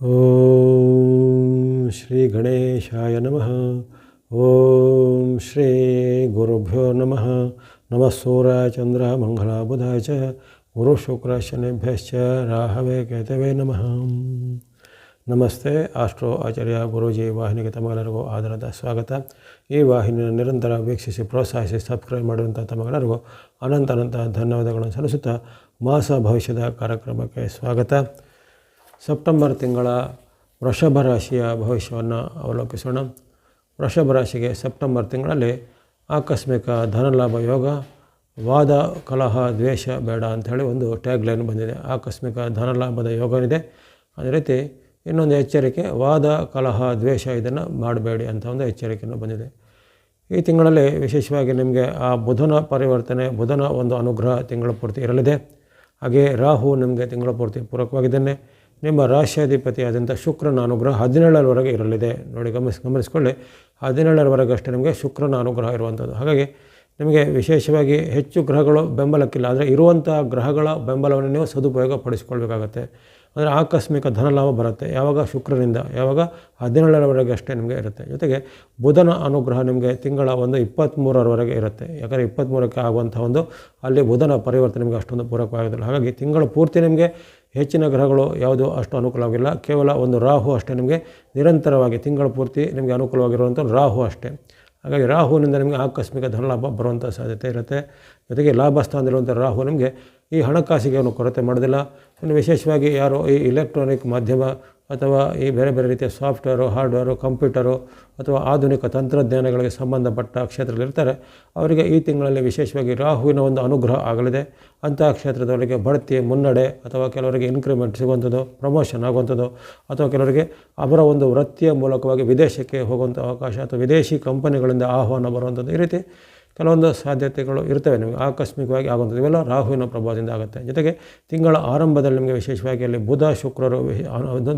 ಓಂ ಶ್ರೀ ಗಣೇಶಾಯ ನಮಃ ಓಂ ಶ್ರೀ ಗುರುಭ್ಯೋ ನಮಃ ನಮಃ ಸೂರ್ಯಾಯ ಚಂದ್ರ ಮಂಗಳ ಬುಧಾಯ ಚ ಗುರು ಶುಕ್ರ ಶನಿಭ್ಯಶ್ಚ ರಾಹವೇ ಕೇತವೇ ನಮಃ ನಮಸ್ತೆ ಆಸ್ಟ್ರೋ ಆಚಾರ್ಯ ಗುರೂಜಿ ವಾಹಿನಿಗೆ ತಮಗೆಲ್ಲರಿಗೂ ಆಧಾರದ ಸ್ವಾಗತ ಈ ವಾಹಿನಿಯನ್ನು ನಿರಂತರ ವೀಕ್ಷಿಸಿ ಪ್ರೋತ್ಸಾಹಿಸಿ ಸಬ್ಸ್ಕ್ರೈಬ್ ಮಾಡುವಂಥ ತಮಗೆಲ್ಲರಿಗೂ ಅನಂತ ಅನಂತ ಧನ್ಯವಾದಗಳನ್ನು ಸಲ್ಲಿಸುತ್ತಾ ಮಾಸ ಭವಿಷ್ಯದ ಕಾರ್ಯಕ್ರಮಕ್ಕೆ ಸ್ವಾಗತ ಸೆಪ್ಟೆಂಬರ್ ತಿಂಗಳ ವೃಷಭ ರಾಶಿಯ ಭವಿಷ್ಯವನ್ನು ಅವಲೋಕಿಸೋಣ. ವೃಷಭ ರಾಶಿಗೆ ಸೆಪ್ಟೆಂಬರ್ ತಿಂಗಳಲ್ಲಿ ಆಕಸ್ಮಿಕ ಧನಲಾಭ ಯೋಗ, ವಾದ, ಕಲಹ, ದ್ವೇಷ ಬೇಡ ಅಂಥೇಳಿ ಒಂದು ಟ್ಯಾಗ್ ಲೈನ್ ಬಂದಿದೆ. ಆಕಸ್ಮಿಕ ಧನಲಾಭದ ಯೋಗವಿದೆ. ಅದೇ ರೀತಿ ಇನ್ನೊಂದು ಎಚ್ಚರಿಕೆ, ವಾದ, ಕಲಹ, ದ್ವೇಷ ಇದನ್ನು ಮಾಡಬೇಡಿ ಅಂತ ಒಂದು ಎಚ್ಚರಿಕೆಯನ್ನು ಬಂದಿದೆ. ಈ ತಿಂಗಳಲ್ಲಿ ವಿಶೇಷವಾಗಿ ನಿಮಗೆ ಆ ಬುಧನ ಪರಿವರ್ತನೆ, ಬುಧನ ಒಂದು ಅನುಗ್ರಹ ತಿಂಗಳ ಪೂರ್ತಿ ಇರಲಿದೆ. ಹಾಗೆ ರಾಹು ನಿಮಗೆ ತಿಂಗಳ ಪೂರ್ತಿ ಪೂರಕವಾಗಿದ್ದಾನೆ ನಿಮ್ಮ ರಾಶ್ಯಾಧಿಪತಿ ಆದಂಥ ಶುಕ್ರನ ಅನುಗ್ರಹ ಹದಿನೇಳರವರೆಗೆ ಇರಲಿದೆ. ನೋಡಿ ಗಮನಿಸಿ, ಗಮನಿಸಿಕೊಳ್ಳಿ. ಹದಿನೇಳರವರೆಗೆ ಅಷ್ಟೇ ನಿಮಗೆ ಶುಕ್ರನ ಅನುಗ್ರಹ ಇರುವಂಥದ್ದು. ಹಾಗಾಗಿ ನಿಮಗೆ ವಿಶೇಷವಾಗಿ ಹೆಚ್ಚು ಗ್ರಹಗಳು ಬೆಂಬಲಕ್ಕಿಲ್ಲ. ಆದರೆ ಇರುವಂಥ ಗ್ರಹಗಳ ಬೆಂಬಲವನ್ನು ನೀವು ಸದುಪಯೋಗ ಪಡಿಸ್ಕೊಳ್ಬೇಕಾಗತ್ತೆ. ಅಂದರೆ ಆಕಸ್ಮಿಕ ಧನಲಾಭ ಬರುತ್ತೆ. ಯಾವಾಗ? ಶುಕ್ರನಿಂದ. ಯಾವಾಗ? ಹದಿನೇಳರವರೆಗೆ ಅಷ್ಟೇ ನಿಮಗೆ ಇರುತ್ತೆ. ಜೊತೆಗೆ ಬುಧನ ಅನುಗ್ರಹ ನಿಮಗೆ ತಿಂಗಳ ಒಂದು ಇಪ್ಪತ್ತ್ಮೂರರವರೆಗೆ ಇರುತ್ತೆ. ಯಾಕಂದರೆ ಇಪ್ಪತ್ತ್ಮೂರಕ್ಕೆ ಆಗುವಂಥ ಒಂದು ಅಲ್ಲಿ ಬುಧನ ಪರಿವರ್ತನೆ ನಿಮಗೆ ಅಷ್ಟೊಂದು ಪೂರಕವಾಗೋದಿಲ್ಲ ಹಾಗಾಗಿ ತಿಂಗಳ ಪೂರ್ತಿ ನಿಮಗೆ ಹೆಚ್ಚಿನ ಗ್ರಹಗಳು ಯಾವುದು ಅಷ್ಟು ಅನುಕೂಲವಾಗಿಲ್ಲ. ಕೇವಲ ಒಂದು ರಾಹು ಅಷ್ಟೇ ನಿಮಗೆ ನಿರಂತರವಾಗಿ ತಿಂಗಳ ಪೂರ್ತಿ ನಿಮಗೆ ಅನುಕೂಲವಾಗಿರುವಂಥ ರಾಹು ಅಷ್ಟೇ. ಹಾಗಾಗಿ ರಾಹುವಿನಿಂದ ನಿಮಗೆ ಆಕಸ್ಮಿಕ ಧನಲಾಭ ಬರುವಂಥ ಸಾಧ್ಯತೆ ಇರುತ್ತೆ. ಜೊತೆಗೆ ಲಾಭ ಸ್ಥಾನದಲ್ಲಿರುವಂಥ ರಾಹು ನಿಮಗೆ ಈ ಹಣಕಾಸಿಗೆ ಅವನು ಕೊರತೆ ಮಾಡೋದಿಲ್ಲ. ವಿಶೇಷವಾಗಿ ಯಾರು ಈ ಇಲೆಕ್ಟ್ರಾನಿಕ್ ಮಾಧ್ಯಮ ಅಥವಾ ಈ ಬೇರೆ ಬೇರೆ ರೀತಿಯ ಸಾಫ್ಟ್ವೇರು, ಹಾರ್ಡ್ವೇರು, ಕಂಪ್ಯೂಟರು ಅಥವಾ ಆಧುನಿಕ ತಂತ್ರಜ್ಞಾನಗಳಿಗೆ ಸಂಬಂಧಪಟ್ಟ ಕ್ಷೇತ್ರದಲ್ಲಿರ್ತಾರೆ. ಅವರಿಗೆ ಈ ತಿಂಗಳಲ್ಲಿ ವಿಶೇಷವಾಗಿ ರಾಹುವಿನ ಒಂದು ಅನುಗ್ರಹ ಆಗಲಿದೆ. ಅಂತಹ ಕ್ಷೇತ್ರದವರಿಗೆ ಬಡ್ತಿ, ಮುನ್ನಡೆ ಅಥವಾ ಕೆಲವರಿಗೆ ಇನ್ಕ್ರಿಮೆಂಟ್ ಸಿಗುವಂಥದ್ದು ಪ್ರಮೋಷನ್ ಆಗುವಂಥದ್ದು ಅಥವಾ ಕೆಲವರಿಗೆ ಅವರ ಒಂದು ವೃತ್ತಿಯ ಮೂಲಕವಾಗಿ ವಿದೇಶಕ್ಕೆ ಹೋಗುವಂಥ ಅವಕಾಶ ಅಥವಾ ವಿದೇಶಿ ಕಂಪನಿಗಳಿಂದ ಆಹ್ವಾನ ಬರುವಂಥದ್ದು ಈ ರೀತಿ ಕೆಲವೊಂದು ಸಾಧ್ಯತೆಗಳು ಇರ್ತವೆ ನಿಮಗೆ, ಆಕಸ್ಮಿಕವಾಗಿ ಆಗುವಂಥದ್ದು. ಇವೆಲ್ಲ ರಾಹುವಿನ ಪ್ರಭಾವದಿಂದ ಆಗುತ್ತೆ. ಜೊತೆಗೆ ತಿಂಗಳ ಆರಂಭದಲ್ಲಿ ನಿಮಗೆ ವಿಶೇಷವಾಗಿ ಅಲ್ಲಿ ಬುಧ ಶುಕ್ರರು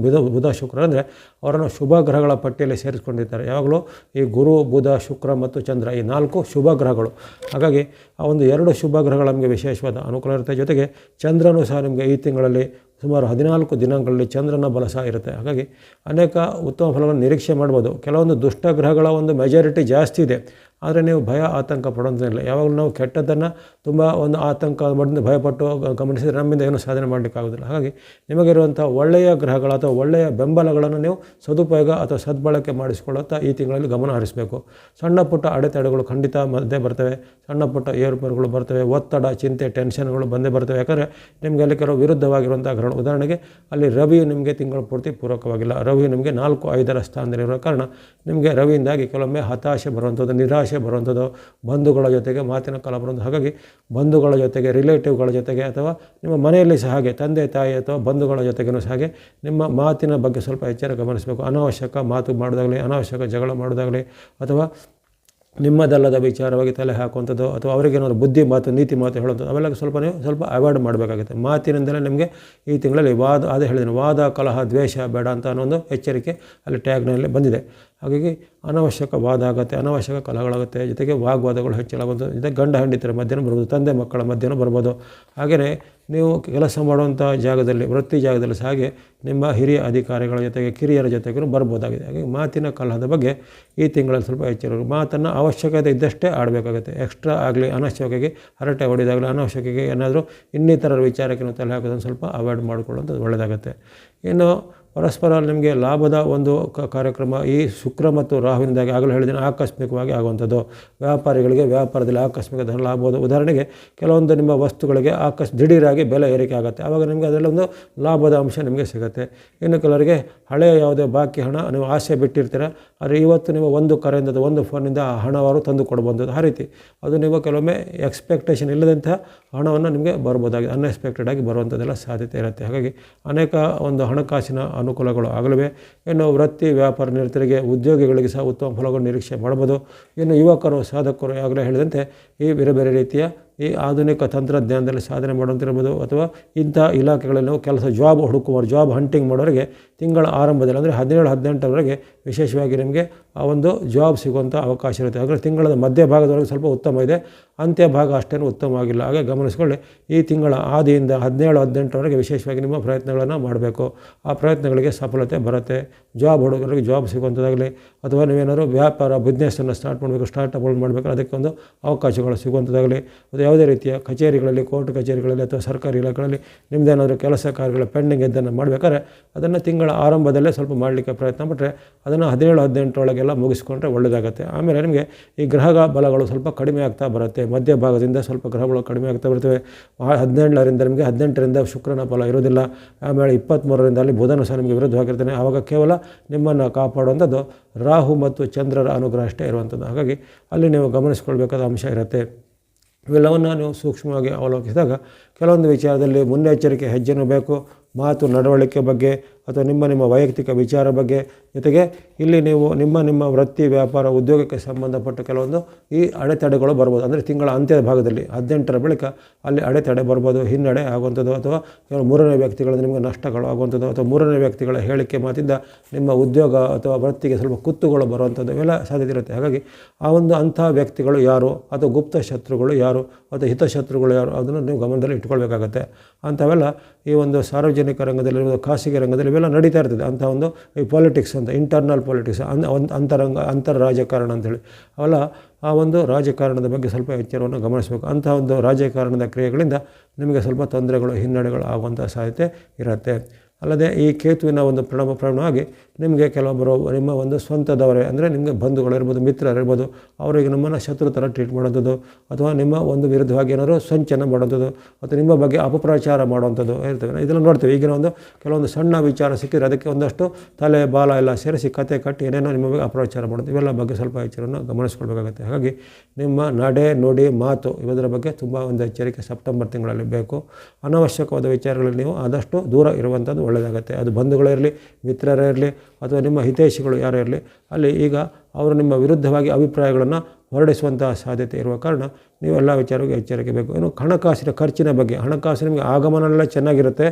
ಬುಧ ಬುಧ ಶುಕ್ರ ಅಂದರೆ ಅವರನ್ನು ಶುಭ ಗ್ರಹಗಳ ಪಟ್ಟಿಯಲ್ಲಿ ಸೇರಿಸ್ಕೊಂಡಿರ್ತಾರೆ. ಯಾವಾಗಲೂ ಈ ಗುರು, ಬುಧ, ಶುಕ್ರ ಮತ್ತು ಚಂದ್ರ ಈ ನಾಲ್ಕು ಶುಭ ಗ್ರಹಗಳು. ಹಾಗಾಗಿ ಆ ಒಂದು ಎರಡು ಶುಭ ಗ್ರಹಗಳು ನಮಗೆ ವಿಶೇಷವಾದ ಅನುಕೂಲ ಇರುತ್ತೆ. ಜೊತೆಗೆ ಚಂದ್ರನೂ ಸಹ ನಿಮಗೆ ಈ ತಿಂಗಳಲ್ಲಿ ಸುಮಾರು ಹದಿನಾಲ್ಕು ದಿನಗಳಲ್ಲಿ ಚಂದ್ರನ ಬಲ ಸಹ ಇರುತ್ತೆ. ಹಾಗಾಗಿ ಅನೇಕ ಉತ್ತಮ ಫಲಗಳನ್ನು ನಿರೀಕ್ಷೆ ಮಾಡ್ಬೋದು. ಕೆಲವೊಂದು ದುಷ್ಟ ಗ್ರಹಗಳ ಒಂದು ಮೆಜಾರಿಟಿ ಜಾಸ್ತಿ ಇದೆ. ಆದರೆ ನೀವು ಭಯ, ಆತಂಕ ಪಡೋದಿಲ್ಲ ಯಾವಾಗಲೂ ನಾವು ಕೆಟ್ಟದ್ದನ್ನು ತುಂಬ ಒಂದು ಆತಂಕ ಮಾಡಿದ ಭಯಪಟ್ಟು ಗಮನಿಸಿದರೆ ನಮ್ಮಿಂದ ಏನೂ ಸಾಧನೆ ಮಾಡಲಿಕ್ಕಾಗೋದಿಲ್ಲ ಹಾಗಾಗಿ ನಿಮಗಿರುವಂಥ ಒಳ್ಳೆಯ ಗ್ರಹಗಳು ಅಥವಾ ಒಳ್ಳೆಯ ಬೆಂಬಲಗಳನ್ನು ನೀವು ಸದುಪಯೋಗ ಅಥವಾ ಸದ್ಬಳಕೆ ಮಾಡಿಸಿಕೊಳ್ಳುತ್ತಾ ಈ ತಿಂಗಳಲ್ಲಿ ಗಮನ ಹರಿಸಬೇಕು. ಸಣ್ಣ ಪುಟ್ಟ ಅಡೆತಡೆಗಳು ಖಂಡಿತ ಮಧ್ಯೆ ಬರ್ತವೆ. ಸಣ್ಣ ಪುಟ್ಟ ಏರುಪೇರುಗಳು ಬರ್ತವೆ. ಒತ್ತಡ, ಚಿಂತೆ, ಟೆನ್ಷನ್ಗಳು ಬಂದೇ ಬರ್ತವೆ. ಯಾಕಂದರೆ ನಿಮಗೆ ಅಲ್ಲಿ ಕೆಲವು ವಿರುದ್ಧವಾಗಿರುವಂಥ ಗ್ರಹಣ ಉದಾಹರಣೆಗೆ ಅಲ್ಲಿ ರವಿಯು ನಿಮಗೆ ತಿಂಗಳ ಪೂರ್ತಿ ಪೂರಕವಾಗಿಲ್ಲ. ರವಿ ನಿಮಗೆ ನಾಲ್ಕು, ಐದರ ಸ್ಥಾನದಲ್ಲಿರುವ ಕಾರಣ ನಿಮಗೆ ರವಿಯಿಂದಾಗಿ ಕೆಲವೊಮ್ಮೆ ಹತಾಶೆ ಬರುವಂಥದ್ದು, ನಿರಾಶೆ ಬರುವಂಥದ್ದು ಬಂಧುಗಳ ಜೊತೆಗೆ, ಮಾತಿನ ಕಾಲ ಬರುವಂಥದ್ದು. ಹಾಗಾಗಿ ಬಂಧುಗಳ ಜೊತೆಗೆ ರಿಲೇಟಿವ್ಗಳ ಜೊತೆಗೆ ಅಥವಾ ನಿಮ್ಮ ಮನೆಯಲ್ಲಿ ಸಹ ಹಾಗೆ, ತಂದೆ, ತಾಯಿ ಅಥವಾ ಬಂಧುಗಳ ಜೊತೆಗೂ ಸಹ ಹಾಗೆ ನಿಮ್ಮ ಮಾತಿನ ಬಗ್ಗೆ ಸ್ವಲ್ಪ ಎಚ್ಚರ ಗಮನಿಸಬೇಕು. ಅನಾವಶ್ಯಕ ಮಾತು ಮಾಡೋದಾಗಲಿ, ಅನಾವಶ್ಯಕ ಜಗಳ ಮಾಡೋದಾಗಲಿ ಅಥವಾ ನಿಮ್ಮದಲ್ಲದ ವಿಚಾರವಾಗಿ ತಲೆ ಹಾಕುವಂಥದ್ದು ಅಥವಾ ಅವರಿಗೇನಾದ್ರು ಬುದ್ಧಿ ಮಾತು, ನೀತಿ ಮಾತು ಹೇಳುವಂಥದ್ದು ಅವೆಲ್ಲ ಸ್ವಲ್ಪ ನೀವು ಸ್ವಲ್ಪ ಅವಾಯ್ಡ್ ಮಾಡಬೇಕಾಗುತ್ತೆ. ಮಾತಿನಿಂದಲೇ ನಿಮಗೆ ಈ ತಿಂಗಳಲ್ಲಿ ವಾದ, ಅದೇ ಹೇಳಿದ್ದೀನಿ, ವಾದ, ಕಲಹ, ದ್ವೇಷ, ಬೇಡ ಅಂತ ಅನ್ನೋ ಒಂದು ಎಚ್ಚರಿಕೆ ಅಲ್ಲಿ ಟ್ಯಾಗ್ನಲ್ಲಿ ಬಂದಿದೆ. ಹಾಗಾಗಿ ಅನಾವಶ್ಯಕ ವಾದ ಆಗುತ್ತೆ ಅನವಶ್ಯಕ ಕಲಗಳಾಗುತ್ತೆ, ಜೊತೆಗೆ ವಾಗ್ವಾದಗಳು ಹೆಚ್ಚಳಬಹುದು ಜೊತೆಗೆ ಗಂಡ ಹೆಂಡಿತರ ಮಧ್ಯಾಹ್ನ ಬರ್ಬೋದು, ತಂದೆ ಮಕ್ಕಳ ಮಧ್ಯಾಹ್ನ ಬರ್ಬೋದು. ಹಾಗೆಯೇ ನೀವು ಕೆಲಸ ಮಾಡುವಂಥ ಜಾಗದಲ್ಲಿ, ವೃತ್ತಿ ಜಾಗದಲ್ಲಿ ಸಹ ಹಾಗೆ ನಿಮ್ಮ ಹಿರಿಯ ಅಧಿಕಾರಿಗಳ ಜೊತೆಗೆ ಕಿರಿಯರ ಜೊತೆಗೂ ಬರ್ಬೋದಾಗಿದೆ. ಹಾಗೆ ಮಾತಿನ ಕಲಹದ ಬಗ್ಗೆ ಈ ತಿಂಗಳಲ್ಲಿ ಸ್ವಲ್ಪ ಎಚ್ಚರ ಮಾತನ್ನು ಅವಶ್ಯಕತೆ ಇದ್ದಷ್ಟೇ ಆಡಬೇಕಾಗುತ್ತೆ. ಎಕ್ಸ್ಟ್ರಾ ಆಗಲಿ, ಅನಾವಶ್ಯಕವಾಗಿ ಹರಟೆ ಹೊಡೆದಾಗಲಿ, ಅನಾವಶ್ಯಕವಾಗಿ ಏನಾದರೂ ಇನ್ನಿತರ ವಿಚಾರಕ್ಕೆ ನಾವು ತಲೆ ಹಾಕೋದನ್ನು ಸ್ವಲ್ಪ ಅವಾಯ್ಡ್ ಮಾಡಿಕೊಳ್ಳೋದು ಒಳ್ಳೆಯದಾಗುತ್ತೆ. ಇನ್ನು ಪರಸ್ಪರ ನಿಮಗೆ ಲಾಭದ ಒಂದು ಕಾರ್ಯಕ್ರಮ ಈ ಶುಕ್ರ ಮತ್ತು ರಾಹುವಿನಿಂದಾಗಿ ಆಗಲೇ ಹೇಳಿದ್ದೀನಿ ಆಕಸ್ಮಿಕವಾಗಿ ಆಗುವಂಥದ್ದು. ವ್ಯಾಪಾರಿಗಳಿಗೆ ವ್ಯಾಪಾರದಲ್ಲಿ ಆಕಸ್ಮಿಕ ಧನ ಲಾಭ ಉದಾಹರಣೆಗೆ ಕೆಲವೊಂದು ನಿಮ್ಮ ವಸ್ತುಗಳಿಗೆ ಆಕಸ್, ದಿಢೀರಾಗಿ ಬೆಲೆ ಏರಿಕೆ ಆಗುತ್ತೆ. ಆವಾಗ ನಿಮಗೆ ಅದರಲ್ಲಿ ಒಂದು ಲಾಭದ ಅಂಶ ನಿಮಗೆ ಸಿಗುತ್ತೆ. ಇನ್ನು ಕೆಲವರಿಗೆ ಹಳೆಯ ಯಾವುದೇ ಬಾಕಿ ಹಣ ನೀವು ಆಸೆ ಬಿಟ್ಟಿರ್ತೀರ, ಆದರೆ ಇವತ್ತು ನೀವು ಒಂದು ಕರೆಯಿಂದ ಒಂದು ಫೋನಿಂದ ಆ ಹಣವಾರು ತಂದು ಕೊಡ್ಬೋದು ಆ ರೀತಿ ಅದು ನೀವು ಕೆಲವೊಮ್ಮೆ ಎಕ್ಸ್ಪೆಕ್ಟೇಷನ್ ಇಲ್ಲದಂತಹ ಹಣವನ್ನು ನಿಮಗೆ ಬರ್ಬೋದಾಗಿದೆ. ಅನ್ಎಕ್ಸ್ಪೆಕ್ಟೆಡ್ ಆಗಿ ಬರುವಂಥದ್ದೆಲ್ಲ ಸಾಧ್ಯತೆ ಇರುತ್ತೆ. ಹಾಗಾಗಿ ಅನೇಕ ಒಂದು ಹಣಕಾಸಿನ ಅನುಕೂಲಗಳು ಆಗಲಿವೆ. ಇನ್ನು ವೃತ್ತಿ, ವ್ಯಾಪಾರ ನಿರತರಿಗೆ ಉದ್ಯೋಗಿಗಳಿಗೆ ಸಹ ಉತ್ತಮ ಫಲಗಳು ನಿರೀಕ್ಷೆ ಮಾಡಬಹುದು. ಇನ್ನು ಯುವಕರು, ಸಾಧಕರು ಆಗಲೇ ಹೇಳಿದಂತೆ ಈ ಬೇರೆ ಬೇರೆ ರೀತಿಯ ಈ ಆಧುನಿಕ ತಂತ್ರಜ್ಞಾನದಲ್ಲಿ ಸಾಧನೆ ಮಾಡುವಂತಿರ್ಬೋದು ಅಥವಾ ಇಂಥ ಇಲಾಖೆಗಳಲ್ಲಿ ನಾವು ಕೆಲಸ, ಜಾಬ್ ಹುಡುಕುವ ಜಾಬ್ ಹಂಟಿಂಗ್ ಮಾಡೋರಿಗೆ ತಿಂಗಳ ಆರಂಭದಲ್ಲಿ ಅಂದರೆ ಹದಿನೇಳು, ಹದಿನೆಂಟರವರೆಗೆ ವಿಶೇಷವಾಗಿ ನಿಮಗೆ ಆ ಒಂದು ಜಾಬ್ ಸಿಗುವಂಥ ಅವಕಾಶ ಇರುತ್ತೆ. ಹಾಗಾದರೆ ತಿಂಗಳ ಮಧ್ಯಭಾಗದವರೆಗೆ ಸ್ವಲ್ಪ ಉತ್ತಮ ಇದೆ. ಅಂತ್ಯ ಭಾಗ ಅಷ್ಟೇನು ಉತ್ತಮವಾಗಿಲ್ಲ. ಹಾಗೆ ಗಮನಿಸ್ಕೊಳ್ಳಿ, ಈ ತಿಂಗಳ ಆದಿಯಿಂದ ಹದಿನೇಳು, ಹದಿನೆಂಟರವರೆಗೆ ವಿಶೇಷವಾಗಿ ನಿಮ್ಮ ಪ್ರಯತ್ನಗಳನ್ನು ಮಾಡಬೇಕು. ಆ ಪ್ರಯತ್ನಗಳಿಗೆ ಸಫಲತೆ ಬರುತ್ತೆ. ಜಾಬ್ ಹುಡುಗರಿಗೆ ಜಾಬ್ ಸಿಗುವಂಥದ್ದಾಗಲಿ, ಅಥವಾ ನೀವೇನಾದ್ರು ವ್ಯಾಪಾರ, ಬಿಸ್ನೆಸ್ಸನ್ನು ಸ್ಟಾರ್ಟ್ ಮಾಡಬೇಕು ಸ್ಟಾರ್ಟಪ್ಗಳು ಮಾಡಬೇಕು, ಅದಕ್ಕೆ ಒಂದು ಅವಕಾಶಗಳು ಸಿಗುವಂಥದ್ದಾಗಲಿ. ಅಥವಾ ಯಾವುದೇ ರೀತಿಯ ಕಚೇರಿಗಳಲ್ಲಿ, ಕೋರ್ಟ್ ಕಚೇರಿಗಳಲ್ಲಿ ಅಥವಾ ಸರ್ಕಾರಿ ಇಲಾಖೆಗಳಲ್ಲಿ ನಿಮ್ಮದೇನಾದರೂ ಕೆಲಸ ಕಾರ್ಯಗಳ ಪೆಂಡಿಂಗ್ ಇದ್ದನ್ನು ಮಾಡಬೇಕಾದ್ರೆ ಅದನ್ನು ತಿಂಗಳ ಆರಂಭದಲ್ಲೇ ಸ್ವಲ್ಪ ಮಾಡಲಿಕ್ಕೆ ಪ್ರಯತ್ನ ಪಟ್ಟರೆ ಅದನ್ನು ಹದಿನೇಳು, ಹದಿನೆಂಟರೊಳಗೆಲ್ಲ ಮುಗಿಸ್ಕೊಂಡ್ರೆ ಒಳ್ಳೆಯದಾಗುತ್ತೆ ಆಮೇಲೆ ನಿಮಗೆ ಈ ಗ್ರಹ ಬಲಗಳು ಸ್ವಲ್ಪ ಕಡಿಮೆ ಆಗ್ತಾ ಬರುತ್ತೆ. ಮಧ್ಯಭಾಗದಿಂದ ಸ್ವಲ್ಪ ಗ್ರಹಗಳು ಕಡಿಮೆ ಆಗ್ತಾ ಬರ್ತವೆ ಹದಿನೆಂಟರಿಂದ ನಿಮಗೆ ಹದಿನೆಂಟರಿಂದ ಶುಕ್ರನ ಫಲ ಇರೋದಿಲ್ಲ ಆಮೇಲೆ ಇಪ್ಪತ್ತ್ಮೂರರಿಂದ ಅಲ್ಲಿ ಬುಧನ ಸಹ ನಿಮಗೆ ವಿರುದ್ಧವಾಗಿರ್ತಾನೆ ಆವಾಗ ಕೇವಲ ನಿಮ್ಮನ್ನು ಕಾಪಾಡುವಂಥದ್ದು ರಾಹು ಮತ್ತು ಚಂದ್ರರ ಅನುಗ್ರಹ ಅಷ್ಟೇ ಇರುವಂಥದ್ದು. ಹಾಗಾಗಿ ಅಲ್ಲಿ ನೀವು ಗಮನಿಸ್ಕೊಳ್ಬೇಕಾದ ಅಂಶ ಇರುತ್ತೆ. ಇವೆಲ್ಲವನ್ನು ನೀವು ಸೂಕ್ಷ್ಮವಾಗಿ ಅವಲೋಕಿಸಿದಾಗ ಕೆಲವೊಂದು ವಿಚಾರದಲ್ಲಿ ಮುನ್ನೆಚ್ಚರಿಕೆ, ಹೆಜ್ಜೆನೂ ಬೇಕು. ಮಾತು, ನಡವಳಿಕೆ ಬಗ್ಗೆ ಅಥವಾ ನಿಮ್ಮ ನಿಮ್ಮ ವೈಯಕ್ತಿಕ ವಿಚಾರ ಬಗ್ಗೆ ಜೊತೆಗೆ ಇಲ್ಲಿ ನೀವು ನಿಮ್ಮ ನಿಮ್ಮ ವೃತ್ತಿ, ವ್ಯಾಪಾರ, ಉದ್ಯೋಗಕ್ಕೆ ಸಂಬಂಧಪಟ್ಟ ಕೆಲವೊಂದು ಈ ಅಡೆತಡೆಗಳು ಬರ್ಬೋದು. ಅಂದರೆ ತಿಂಗಳ ಅಂತ್ಯದ ಭಾಗದಲ್ಲಿ ಹದಿನೆಂಟರ ಬಳಿಕ ಅಲ್ಲಿ ಅಡೆತಡೆ ಬರ್ಬೋದು. ಹಿನ್ನಡೆ ಆಗುವಂಥದ್ದು ಅಥವಾ ಮೂರನೇ ವ್ಯಕ್ತಿಗಳಿಂದ ನಿಮಗೆ ನಷ್ಟಗಳು ಆಗುವಂಥದ್ದು ಅಥವಾ ಮೂರನೇ ವ್ಯಕ್ತಿಗಳ ಹೇಳಿಕೆ ಮಾತಿಂದ ನಿಮ್ಮ ಉದ್ಯೋಗ ಅಥವಾ ವೃತ್ತಿಗೆ ಸ್ವಲ್ಪ ಕುತ್ತುಗಳು ಬರುವಂಥದ್ದು ಇವೆಲ್ಲ ಸಾಧ್ಯತೆ ಇರುತ್ತೆ. ಹಾಗಾಗಿ ಆ ಒಂದು ಅಂಥ ವ್ಯಕ್ತಿಗಳು ಯಾರು ಅಥವಾ ಗುಪ್ತ ಶತ್ರುಗಳು ಯಾರು ಅಥವಾ ಹಿತಶತ್ರುಗಳು ಯಾರು ಅದನ್ನು ನೀವು ಗಮನದಲ್ಲಿ ಇಟ್ಕೊಳ್ಬೇಕಾಗತ್ತೆ. ಅಂಥವೆಲ್ಲ ಈ ಒಂದು ಸಾರ್ವಜನಿಕ ರಂಗದಲ್ಲಿರುವ ಖಾಸಗಿ ರಂಗದಲ್ಲಿ ಇವೆಲ್ಲ ನಡೀತಾ ಇರ್ತದೆ. ಅಂಥ ಒಂದು ಪಾಲಿಟಿಕ್ಸ್ ಅಂತ ಇಂಟರ್ನಲ್ ಪಾಲಿಟಿಕ್ಸ್ ಒಂದು ಅಂತರಂಗ ಅಂತರ ರಾಜಕಾರಣ ಅಂತೇಳಿ ಅವೆಲ್ಲ ಆ ಒಂದು ರಾಜಕಾರಣದ ಬಗ್ಗೆ ಸ್ವಲ್ಪ ಎಚ್ಚರವನ್ನು ಗಮನಿಸಬೇಕು. ಅಂಥ ಒಂದು ರಾಜಕಾರಣದ ಕ್ರಿಯೆಗಳಿಂದ ನಿಮಗೆ ಸ್ವಲ್ಪ ತೊಂದರೆಗಳು, ಹಿನ್ನಡೆಗಳು ಆಗುವಂಥ ಸಾಧ್ಯತೆ ಇರುತ್ತೆ. ಅಲ್ಲದೆ ಈ ಕೇತುವಿನ ಒಂದು ಪ್ರಣಮ ಪರಿಣಾಮವಾಗಿ ನಿಮಗೆ ಕೆಲವೊಬ್ಬರು ನಿಮ್ಮ ಒಂದು ಸ್ವಂತದವರೇ, ಅಂದರೆ ನಿಮಗೆ ಬಂಧುಗಳಿರ್ಬೋದು ಮಿತ್ರರಿರ್ಬೋದು ಅವರಿಗೆ ನಮ್ಮನ್ನು ಶತ್ರು ಥರ ಟ್ರೀಟ್ ಮಾಡೋಂಥದ್ದು ಅಥವಾ ನಿಮ್ಮ ಒಂದು ವಿರುದ್ಧವಾಗಿ ಏನಾದರೂ ಸಂಚನ ಮಾಡೋಂಥದ್ದು ಅಥವಾ ನಿಮ್ಮ ಬಗ್ಗೆ ಅಪಪ್ರಚಾರ ಮಾಡುವಂಥದ್ದು ಇರ್ತವೆ ಇದನ್ನ ನೋಡ್ತೀವಿ. ಈಗಿನ ಒಂದು ಕೆಲವೊಂದು ಸಣ್ಣ ವಿಚಾರ ಸಿಕ್ಕಿದ್ರೆ ಅದಕ್ಕೆ ಒಂದಷ್ಟು ತಲೆ, ಬಾಲ ಎಲ್ಲ ಸೇರಿಸಿ ಕತೆ ಕಟ್ಟಿ ಏನೇನೋ ನಿಮ್ಮ ಬಗ್ಗೆ ಅಪಪ್ರಚಾರ ಮಾಡೋದು ಇವೆಲ್ಲ ಬಗ್ಗೆ ಸ್ವಲ್ಪ ಎಚ್ಚರವನ್ನು ಗಮನಿಸ್ಕೊಳ್ಬೇಕಾಗುತ್ತೆ. ಹಾಗಾಗಿ ನಿಮ್ಮ ನಡೆ, ನುಡಿ, ಮಾತು ಇವುದರ ಬಗ್ಗೆ ತುಂಬ ಒಂದು ಎಚ್ಚರಿಕೆ ಸೆಪ್ಟೆಂಬರ್ ತಿಂಗಳಲ್ಲಿ ಬೇಕು. ಅನವಶ್ಯಕವಾದ ವಿಚಾರಗಳಲ್ಲಿ ನೀವು ಆದಷ್ಟು ದೂರ ಇರುವಂಥದ್ದು ಒಳ್ಳೆಯದಾಗುತ್ತೆ ಅದು ಬಂಧುಗಳಿರಲಿ ಮಿತ್ರರೇ ಇರಲಿ, ಅಥವಾ ನಿಮ್ಮ ಹಿತೈಷಿಗಳು ಯಾರೇ ಇರಲಿ, ಅಲ್ಲಿ ಈಗ ಅವರು ನಿಮ್ಮ ವಿರುದ್ಧವಾಗಿ ಅಭಿಪ್ರಾಯಗಳನ್ನು ಹೊರಡಿಸುವಂಥ ಸಾಧ್ಯತೆ ಇರುವ ಕಾರಣ ನೀವು ಎಲ್ಲ ವಿಚಾರಕ್ಕೆ ಎಚ್ಚರಿಕೆ ಬೇಕು. ಇನ್ನು ಹಣಕಾಸಿನ ಖರ್ಚಿನ ಬಗ್ಗೆ ಹಣಕಾಸು ನಿಮಗೆ ಆಗಮನ ಚೆನ್ನಾಗಿರುತ್ತೆ.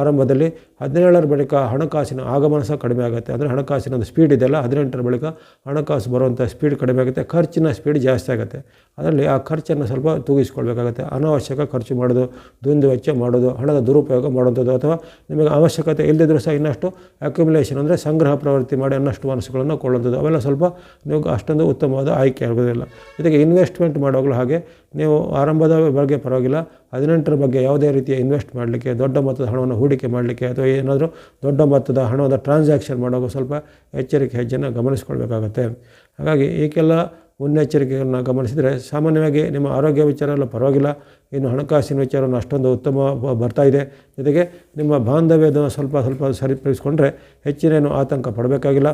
ಆರಂಭದಲ್ಲಿ ಹದಿನೇಳರ ಬಳಿಕ ಹಣಕಾಸಿನ ಆಗಮನ ಸಹ ಕಡಿಮೆ ಆಗುತ್ತೆ. ಅಂದರೆ ಹಣಕಾಸಿನ ಒಂದು ಸ್ಪೀಡ್ ಇದೆಯಲ್ಲ, ಹದಿನೆಂಟರ ಬಳಿಕ ಹಣಕಾಸು ಬರುವಂಥ ಸ್ಪೀಡ್ ಕಡಿಮೆ ಆಗುತ್ತೆ. ಖರ್ಚಿನ ಸ್ಪೀಡ್ ಜಾಸ್ತಿ ಆಗುತ್ತೆ. ಅದರಲ್ಲಿ ಆ ಖರ್ಚನ್ನು ಸ್ವಲ್ಪ ತೂಗಿಸ್ಕೊಳ್ಬೇಕಾಗುತ್ತೆ. ಅನಾವಶ್ಯಕ ಖರ್ಚು ಮಾಡೋದು ದುಂದು ವೆಚ್ಚ ಮಾಡೋದು, ಹಣದ ದುರುಪಯೋಗ ಮಾಡುವಂಥದ್ದು ಅಥವಾ ನಿಮಗೆ ಅವಶ್ಯಕತೆ ಇಲ್ಲದಿದ್ದರೂ ಸಹ ಇನ್ನಷ್ಟು ಅಕ್ಯುಮುಲೇಷನ್ ಅಂದರೆ ಸಂಗ್ರಹ ಪ್ರವೃತ್ತಿ ಮಾಡಿ ಅನ್ನಷ್ಟು ಮನಸ್ಸುಗಳನ್ನು ಕೊಳ್ಳುವಂಥದ್ದು. ಅವೆಲ್ಲ ಸ್ವಲ್ಪ ನೀವು ಅಷ್ಟೊಂದು ಉತ್ತಮವಾದ ಆಯ್ಕೆ ಆಗೋದಿಲ್ಲ ಜೊತೆಗೆ ಇನ್ವೆಸ್ಟ್ಮೆಂಟ್ ಮಾಡುವಾಗಲೂ ಹಾಗೆ ನೀವು ಆರಂಭದ ಬಗ್ಗೆ ಪರವಾಗಿಲ್ಲ, ಹದಿನೆಂಟರ ಬಗ್ಗೆ ಯಾವುದೇ ರೀತಿಯ ಇನ್ವೆಸ್ಟ್ ಮಾಡಲಿಕ್ಕೆ, ದೊಡ್ಡ ಮೊತ್ತದ ಹಣವನ್ನು ಹೂಡಿಕೆ ಮಾಡಲಿಕ್ಕೆ ಅಥವಾ ಏನಾದರೂ ದೊಡ್ಡ ಮೊತ್ತದ ಹಣದ ಟ್ರಾನ್ಸಾಕ್ಷನ್ ಮಾಡುವಾಗ ಸ್ವಲ್ಪ ಎಚ್ಚರಿಕೆ ಹೆಜ್ಜೆನ ಗಮನಿಸ್ಕೊಳ್ಬೇಕಾಗತ್ತೆ. ಹಾಗಾಗಿ ಈಕೆಲ್ಲ ಮುನ್ನೆಚ್ಚರಿಕೆಗಳನ್ನು ಗಮನಿಸಿದರೆ ಸಾಮಾನ್ಯವಾಗಿ ನಿಮ್ಮ ಆರೋಗ್ಯ ವಿಚಾರ ಎಲ್ಲ ಪರವಾಗಿಲ್ಲ, ಇನ್ನು ಹಣಕಾಸಿನ ವಿಚಾರವನ್ನು ಅಷ್ಟೊಂದು ಉತ್ತಮ ಬರ್ತಾ ಇದೆ. ಜೊತೆಗೆ ನಿಮ್ಮ ಬಾಂಧವ್ಯದ ಸ್ವಲ್ಪ ಸ್ವಲ್ಪ ಸರಿಪಡಿಸ್ಕೊಂಡ್ರೆ ಹೆಚ್ಚಿನೇನು ಆತಂಕ ಪಡಬೇಕಾಗಿಲ್ಲ.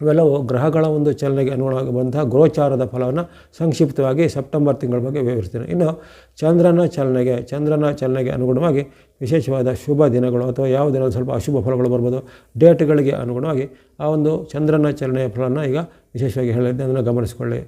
ಇವೆಲ್ಲವೂ ಗ್ರಹಗಳ ಒಂದು ಚಲನೆಗೆ ಅನುಗುಣವಾಗಿ ಬಂತಹ ಗೋಚಾರದ ಫಲವನ್ನು ಸಂಕ್ಷಿಪ್ತವಾಗಿ ಸೆಪ್ಟೆಂಬರ್ ತಿಂಗಳ ಬಗ್ಗೆ ವಿವರಿಸ್ತೇನೆ. ಇನ್ನು ಚಂದ್ರನ ಚಲನೆಗೆ ಚಂದ್ರನ ಚಲನೆಗೆ ಅನುಗುಣವಾಗಿ ವಿಶೇಷವಾದ ಶುಭ ದಿನಗಳು ಅಥವಾ ಯಾವ ದಿನ ಸ್ವಲ್ಪ ಅಶುಭ ಫಲಗಳು ಬರ್ಬೋದು, ಡೇಟ್ಗಳಿಗೆ ಅನುಗುಣವಾಗಿ ಆ ಒಂದು ಚಂದ್ರನ ಚಲನೆಯ ಫಲವನ್ನು ಈಗ ವಿಶೇಷವಾಗಿ ಹೇಳಿದ್ದೆ, ಅದನ್ನು ಗಮನಿಸಿಕೊಳ್ಳಿ.